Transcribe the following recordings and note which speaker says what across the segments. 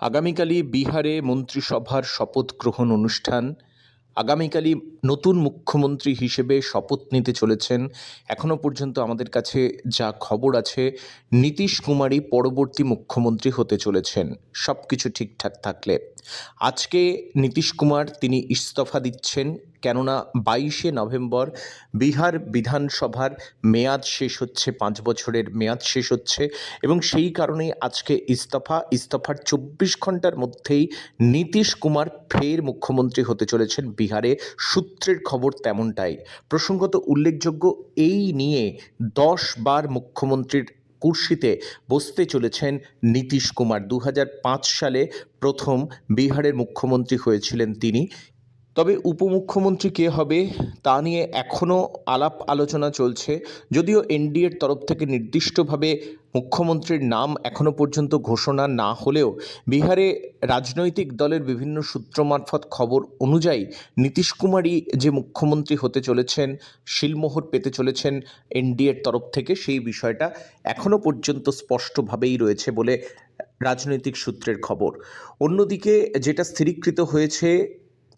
Speaker 1: আগামীকালই বিহারে মন্ত্রিসভার শপথ গ্রহণ অনুষ্ঠান। আগামীকালই নতুন মুখ্যমন্ত্রী হিসেবে শপথ নিতে চলেছেন। এখনও পর্যন্ত আমাদের কাছে যা খবর আছে, নীতিশ কুমারই পরবর্তী মুখ্যমন্ত্রী হতে চলেছেন। সব কিছু ঠিকঠাক থাকলে। আজকে নীতিশ কুমার তিনি ইস্তফা দিচ্ছেন। কেননা বাইশে নভেম্বর বিহার বিধানসভার মেয়াদ শেষ হচ্ছে, পাঁচ বছরের মেয়াদ শেষ হচ্ছে এবং সেই কারণেই আজকে ইস্তফা, ইস্তফার চব্বিশ ঘণ্টার মধ্যেই নীতিশ কুমার ফের মুখ্যমন্ত্রী হতে চলেছেন বিহারে। সূত্রের খবর তেমনটাই। প্রসঙ্গত উল্লেখযোগ্য, এই নিয়ে দশ বার মুখ্যমন্ত্রীর কুর্সিতে বসতে চলেছেন নীতিশ কুমার। দু হাজার পাঁচ সালে প্রথম বিহারের মুখ্যমন্ত্রী হয়েছিলেন তিনি। তবে উপমুখ্যমন্ত্রী কে হবে তা নিয়ে এখনও আলাপ আলোচনা চলছে। যদিও এনডিএর তরফ থেকে নির্দিষ্টভাবে মুখ্যমন্ত্রীর নাম এখনও পর্যন্ত ঘোষণা না হলেও বিহারে রাজনৈতিক দলের বিভিন্ন সূত্র মারফত খবর অনুযায়ী নীতিশ কুমারই যে মুখ্যমন্ত্রী হতে চলেছেন, শিলমোহর পেতে চলেছেন এনডিএর তরফ থেকে সেই বিষয়টা এখনও পর্যন্ত স্পষ্টভাবেই রয়েছে বলে রাজনৈতিক সূত্রের খবর। অন্যদিকে যেটা স্থিরীকৃত হয়েছে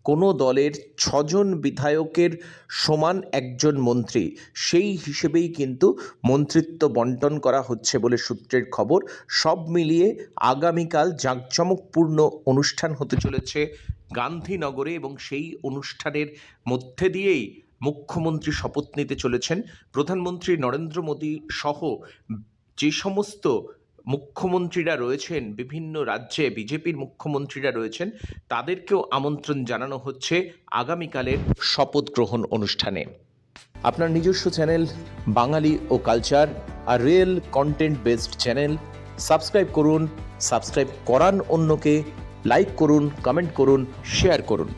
Speaker 1: কোনো দলের ছজন বিধায়কের সমান একজন মন্ত্রী। সেই হিসেবেই কিন্তু মন্ত্রিত্ব বন্টন করা হচ্ছে বলে সূত্রের খবর। সব মিলিয়ে আগামীকাল জাঁকজমকপূর্ণ অনুষ্ঠান হতে চলেছে গান্ধীনগরে এবং সেই অনুষ্ঠানের মধ্যে দিয়েই মুখ্যমন্ত্রী শপথ নিতে চলেছেন। প্রধানমন্ত্রী নরেন্দ্র মোদী সহ যে সমস্ত মুখ্যমন্ত্রীরা রয়েছেন, বিভিন্ন রাজ্যে বিজেপির মুখ্যমন্ত্রীরা রয়েছেন, তাদেরকেও আমন্ত্রণ জানানো হচ্ছে আগামীকালের শপথ গ্রহণ অনুষ্ঠানে। আপনার নিজস্ব চ্যানেল বাঙালি ও কালচার আর real content based channel subscribe করুন, সাবস্ক্রাইব করান অন্যকে, লাইক করুন, কমেন্ট করুন, শেয়ার করুন।